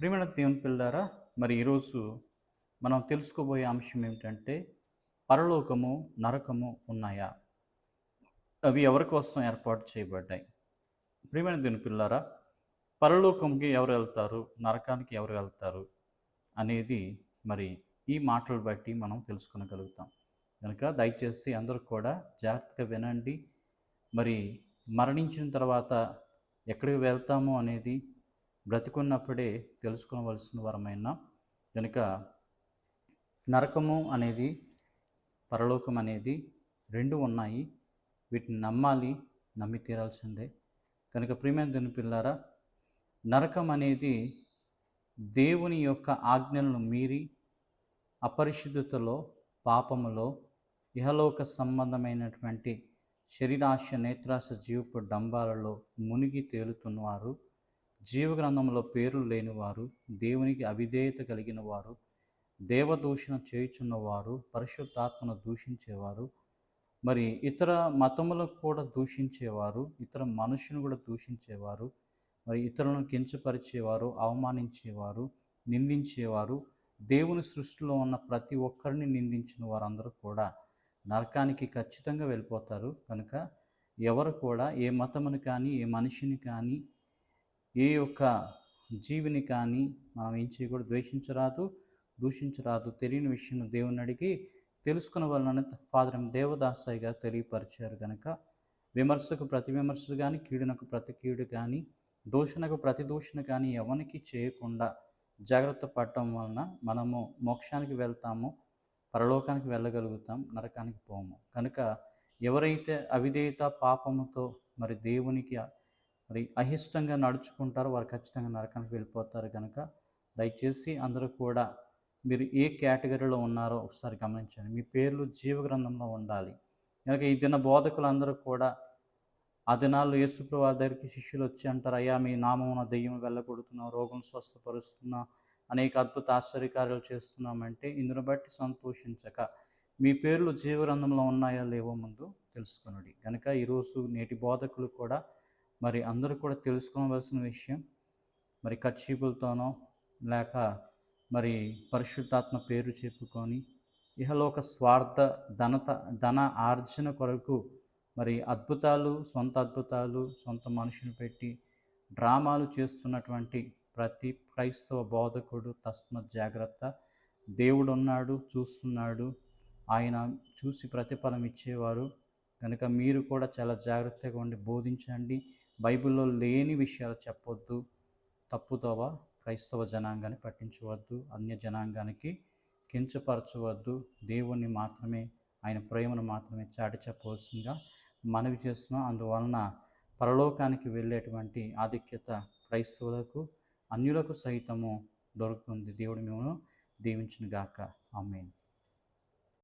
ప్రియమైన దేవుని పిల్లారా మరి ఈరోజు మనం తెలుసుకోబోయే అంశం ఏమిటంటే పరలోకము నరకము ఉన్నాయా? అవి ఎవరి కోసం ఏర్పాటు చేయబడ్డాయి? ప్రియమైన దేవుని పిల్లారా పరలోకంకి ఎవరు వెళ్తారు నరకానికి ఎవరు వెళ్తారు అనేది మరి ఈ మాటలు బట్టి మనం తెలుసుకునగలుగుతాం. కనుక దయచేసి అందరూ కూడా జాగ్రత్తగా వినండి. మరి మరణించిన తర్వాత ఎక్కడికి వెళ్తాము అనేది బ్రతికున్నప్పుడే తెలుసుకోవలసిన వరమైన కనుక నరకము అనేది పరలోకం అనేది రెండు ఉన్నాయి. వీటిని నమ్మాలి నమ్మి తీరాల్సిందే. కనుక ప్రియమైన దీని పిల్లారా నరకం అనేది దేవుని యొక్క ఆజ్ఞలను మీరి అపరిశుద్ధతలో పాపములో ఇహలోక సంబంధమైనటువంటి శరీరాశ నేత్రాశ జీవపు డంబాలలో మునిగి తేలుతున్నవారు జీవగ్రంథంలో పేర్లు లేనివారు దేవునికి అవిధేయత కలిగిన వారు దేవదూషణ చేయుచున్నవారు పరిశుద్ధాత్మను దూషించేవారు మరి ఇతర మతములకు కూడా దూషించేవారు ఇతర మనుషులను కూడా దూషించేవారు మరి ఇతరులను కించపరిచేవారు అవమానించేవారు నిందించేవారు దేవుని సృష్టిలో ఉన్న ప్రతి ఒక్కరిని నిందించిన వారందరూ కూడా నరకానికి ఖచ్చితంగా వెళ్ళిపోతారు. కనుక ఎవరు కూడా ఏ మతముని కానీ ఏ మనిషిని కానీ ఏ యొక్క జీవిని కానీ మనం ఏం చేయకూడదు ద్వేషించరాదు దూషించరాదు తెలియని విషయం దేవుని అడిగి తెలుసుకున్న వలన ఫాదర్ దేవదాసాయి గారు తెలియపరిచారు కనుక విమర్శకు ప్రతి విమర్శలు కానీ కీడునకు ప్రతి కీడు కానీ దూషణకు ప్రతి దూషణ కానీ ఎవరికి చేయకుండా జాగ్రత్త పడటం వలన మనము మోక్షానికి వెళ్తాము పరలోకానికి వెళ్ళగలుగుతాం నరకానికి పోము. కనుక ఎవరైతే అవిధేయత పాపముతో మరి దేవునికి మరి అహిష్టంగా నడుచుకుంటారో వారు ఖచ్చితంగా నరకానికి వెళ్ళిపోతారు కనుక దయచేసి అందరూ కూడా మీరు ఏ కేటగిరీలో ఉన్నారో ఒకసారి గమనించండి. మీ పేర్లు జీవగ్రంథంలో ఉండాలి. కనుక ఈ దిన బోధకులందరూ కూడా ఆ దినాల్లో యేసుప్రభు వారి దగ్గరికి శిష్యులు వచ్చి అంటారు అయ్యా మీ నామమున దెయ్యం వెళ్ళగొడుతున్నాం రోగం స్వస్థపరుస్తున్నాం అనేక అద్భుత ఆశ్చర్యకార్యాలు చేస్తున్నామంటే ఇందును బట్టి సంతోషించక. మీ పేర్లు జీవగ్రంథంలో ఉన్నాయో లేవో ముందు తెలుసుకునుడి. కనుక ఈరోజు నేటి బోధకులు కూడా మరి అందరూ కూడా తెలుసుకోవలసిన విషయం. మరి కచ్చీపులతోనో లేక మరి పరిశుద్ధాత్మ పేరు చెప్పుకొని ఇహలోక స్వార్థ ధనత ధన ఆర్జన కొరకు మరి అద్భుతాలు సొంత అద్భుతాలు సొంత మనుషులు పెట్టి డ్రామాలు చేస్తున్నటువంటి ప్రతి క్రైస్తవ బోధకుడు తస్మత్ జాగ్రత్త. దేవుడు ఉన్నాడు చూస్తున్నాడు. ఆయన చూసి ప్రతిఫలం ఇచ్చేవారు. కనుక మీరు కూడా చాలా జాగ్రత్తగా ఉండి బోధించండి. బైబిల్లో లేని విషయాలు చెప్పొద్దు. తప్పుతోవ క్రైస్తవ జనాంగాన్ని పట్టించవద్దు. అన్య జనాంగానికి కించపరచవద్దు. దేవుణ్ణి మాత్రమే ఆయన ప్రేమను మాత్రమే చాటి చెప్పవలసిందిగా మనవి చేస్తున్నాం. అందువలన పరలోకానికి వెళ్ళేటువంటి ఆధిక్యత క్రైస్తవులకు అన్యులకు సహితము దొరుకుతుంది. దేవుడు మేము దీవించిన గాక